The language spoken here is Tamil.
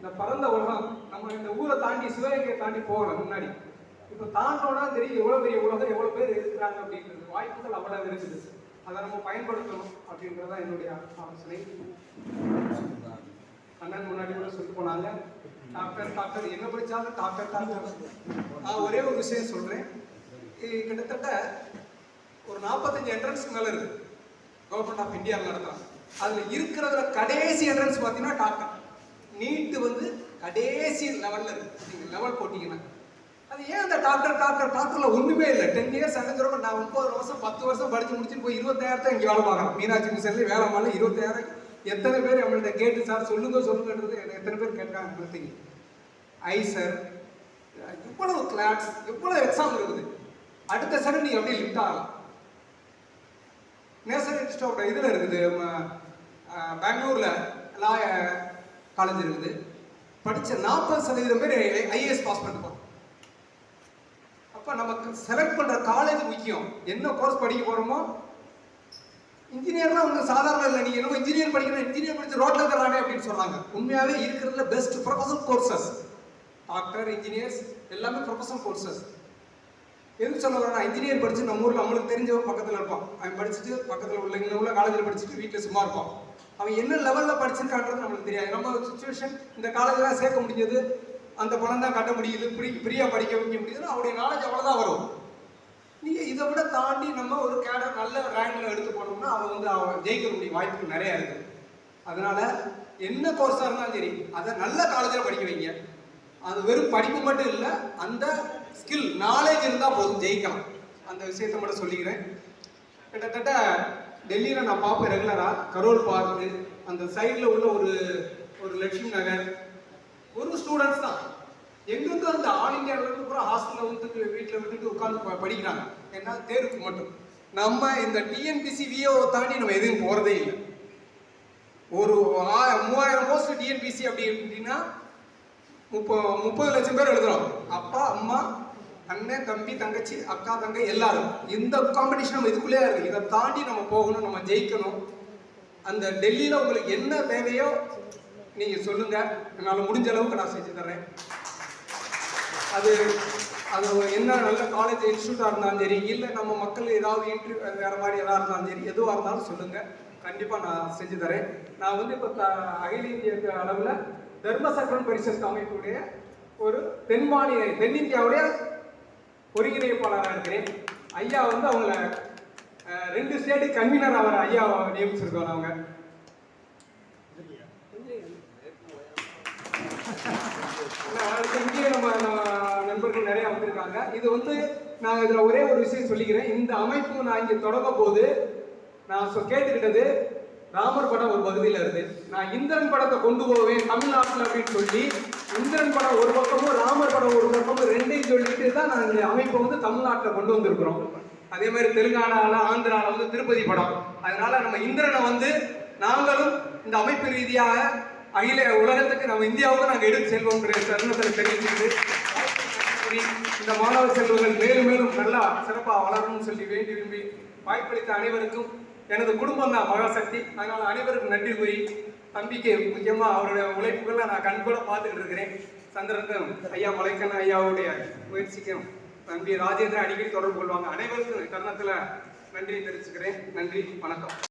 இந்த பரந்த உலகம் நம்ம இந்த ஊரை தாண்டி சிவகங்கையை தாண்டி போகலாம் முன்னாடி. இப்போ தாண்டோனா தெரியும் எவ்வளோ பெரிய உலகம் எவ்வளோ பேர் இருக்கிறாங்க அப்படின்றது. வாய்ப்புகள் அவ்வளோ இருக்குது. அதை நம்ம பயன்படுத்தணும் அப்படின்றதா என்னுடைய ஆலோசனை. அண்ணன் முன்னாடி கூட சொல்லி போனாங்க. டாக்டர் டாக்டர் என்ன படித்தாலும் டாக்டர் டாக்டர் நான் ஒரே ஒரு விஷயம் சொல்கிறேன் கிட்டத்தட்ட ஒரு நாற்பத்தஞ்சு என்ட்ரன்ஸ்க்கு மேலே இருக்குது கவர்மெண்ட் ஆஃப் இந்தியாவில் நடத்துறாங்க. அதில் இருக்கிறதுல கடைசி என்ட்ரன்ஸ் பார்த்தீங்கன்னா டாக்டர். நீட்டு வந்து கடைசி லெவலில் இருக்குது நீங்கள் லெவல் போட்டிங்கன்னா. அது ஏன் அந்த டாக்டர் டாக்டர் டாக்டரில் ஒன்றுமே இல்லை. டென் இயர்ஸ் அடைஞ்சிரும் நான் முப்பது வருஷம் பத்து வருஷம் படித்து முடிச்சுட்டு போய் இருபத்தாயிரத்தை இங்கே வேலை பார்க்குறேன். மீனாட்சி மிஷன்ல வேலை பண்ணல. இருபத்தாயிரம். எத்தனை பேர் நம்மள்ட்ட கேட்டு சார் சொல்லுங்க சொல்லுங்கன்றது எத்தனை பேர் கேட்காங்க பார்த்தீங்க ஐ சார் எவ்வளவு கிளாஸ் எவ்வளவு எக்ஸாம் இருக்குது. அடுத்த செகண்ட் நீங்கள் அப்படியே லிஃப்ட் ஆகலாம். நேஷனல் இன்ஸ்டியூட் இதில் இருக்குது. பெங்களூரில் அஹ், லா காலேஜ் இருக்குது. படித்த நாற்பது சதவீதம் பேர் ஐஏஎஸ் பாஸ் பண்ணிப்போம் அப்போ நமக்கு செலக்ட் பண்ணுற காலேஜ் முக்கியம். என்ன கோர்ஸ் படிக்க போகிறோமோ இன்ஜினியர்லாம் ஒன்றும் சாதாரண இல்லை. நீங்கள் என்னமோ இன்ஜினியர் படிக்கணும் இன்ஜினியர் படித்து ரோட்டில் இருக்கிறானே அப்படின்னு சொல்கிறாங்க உண்மையாகவே இருக்கிறதுல best professional courses doctor engineers எல்லாமே ப்ரொஃபஷனல் கோர்சஸ் எது சொல்ல வரேன் இன்ஜினியர் படித்து நம்ம ஊரில் நம்மளுக்கு தெரிஞ்சவன் பக்கத்தில் இருப்பான். அவன் படிச்சுட்டு பக்கத்தில் உள்ள இங்கே உள்ள காலேஜில் படிச்சுட்டு வீட்டில் சும்மா இருப்பான். அவன் என்ன லெவலில் படிச்சிருக்கான்றது நம்மளுக்கு தெரியாது. நம்ம சுச்சுவேஷன் இந்த காலேஜெலாம் சேர்க்க முடிஞ்சது அந்த பணம் தான் கட்ட முடியுது ஃப்ரீ ஃப்ரீயாக படிக்க வைக்க முடியுதுன்னா அவருடைய நாலேஜ் அவ்வளவுதான் வரும். நீங்கள் இதை விட தாண்டி நம்ம ஒரு கேடர் நல்ல ரேங்கில் எடுத்து போனோம்னா அவன் வந்து அவன் ஜெயிக்கக்கூடிய வாய்ப்புகள் நிறையா இருக்குது அதனால் என்ன கோர்ஸாக இருந்தாலும் சரி அதை நல்ல காலேஜில் படிக்க வைங்க. அது வெறும் படிப்பு மட்டும் இல்லை அந்த ஸ்கில் நாலேஜ் இருந்தால் போதும் ஜெயிக்கலாம். அந்த விஷயத்தை மட்டும் சொல்லிக்கிறேன். கிட்டத்தட்ட டெல்லியில் நான் பார்ப்பேன் ரெகுலராக கரோல் பார்க்கு அந்த சைடில் உள்ள ஒரு ஒரு லட்சுமி நகர். ஒரு ஸ்டூடெண்ட்ஸ் தான். எங்கெங்க அந்த ஆல் இந்தியாவிலேருந்து பூரா ஹாஸ்டலில் வந்து வீட்டில் விட்டுட்டு உட்காந்து படிக்கிறாங்க. ஏன்னா தேர்வுக்கு மட்டும். நம்ம இந்த டிஎன்பிசி விஓ தாண்டி நம்ம எதுவும் போகிறதே இல்லை. ஒரு ஆ- மூவாயிரம் போஸ்ட் டிஎன்பிசி அப்படி அப்படின்னா முப்ப முப்பது லட்சம் பேர் எழுதுகிறோம் அப்பா அம்மா அண்ணன் தம்பி தங்கச்சி அக்கா தங்கை எல்லாரும். இந்த காம்படிஷன் நம்ம இதுக்குள்ளேயே இருக்கு. இதை தாண்டி நம்ம போகணும் நம்ம ஜெயிக்கணும். அந்த டெல்லியில உங்களுக்கு என்ன தேவையோ நீங்க சொல்லுங்க. என்னால் முடிஞ்ச அளவுக்கு நான் செஞ்சு தர்றேன். அது அது என்ன நல்ல காலேஜ் இன்ஸ்டியூட்டாக இருந்தாலும் சரி இல்லை நம்ம மக்கள் ஏதாவது இன்டர்வியூ வேற மாதிரி எதாக இருந்தாலும் சரி எதுவாக இருந்தாலும் சொல்லுங்க. கண்டிப்பாக நான் செஞ்சு தரேன் நான் வந்து இப்போ த அகில இந்திய அளவில் தர்மசக்கரன் பரிசஸ் அமைப்புடைய ஒரு தென் மாநில தென்னிந்தியாவுடைய ஒருங்கிணைப்பாளராக இருக்கிறேன். ஐயா வந்து அவங்கள ரெண்டு ஸ்டேட்டு கன்வீனர் அவர் ஐயா நியமிச்சிருக்கோம் அவங்க. இங்கே நம்ம நண்பர்கள் நிறைய வந்திருக்காங்க. இது வந்து நான் இதுல ஒரே ஒரு விஷயம் சொல்லிக்கிறேன். இந்த அமைப்பு நான் இங்க தொடங்க போது நான் சொ- கேட்டுக்கிட்டது ராமர் படம் ஒரு பகுதியில் இருந்து. நான் இந்திரன் படத்தை கொண்டு போவேன் தமிழ்நாட்டில் அப்படின்னு சொல்லி இந்திரன் படம் ஒரு பக்கமும் ராமர் படம் ஒரு பக்கமும் ரெண்டையும் தான் நாங்கள் இந்த அமைப்பை வந்து தமிழ்நாட்டில் கொண்டு வந்திருக்கிறோம். அதே மாதிரி தெலுங்கானாவில் ஆந்திரால வந்து திருப்பதி படம். அதனால நம்ம இந்திரனை வந்து நாங்களும் இந்த அமைப்பு ரீதியாக அகில உலகத்துக்கு நம்ம இந்தியாவுக்கு நாங்கள் எடுத்து செல்வோம்ன்ற தருணத்தில் தெரிவித்து இந்த மாணவ செல்வங்கள் மேலும் மேலும் நல்லா சிறப்பாக வளரணும்னு சொல்லி வேண்டி விரும்பி வாய்ப்பளித்த அனைவருக்கும் எனது குடும்பம் தான் மகாசக்தி. அதனால் அனைவருக்கும் நன்றி கூறி தம்பிக்கு முக்கியமாக அவருடைய உழைப்புகளை நான் கண்கூட பார்த்துக்கிட்டு இருக்கிறேன். சந்திரனுக்கும் ஐயா மலைக்கண்ண ஐயாவுடைய முயற்சிக்கும் தம்பி ராஜேந்திரன் அடிக்கடி தொடர்பு கொள்வாங்க. அனைவருக்கும் தருணத்தில் நன்றி தெரிவிச்சுக்கிறேன். நன்றி. வணக்கம்.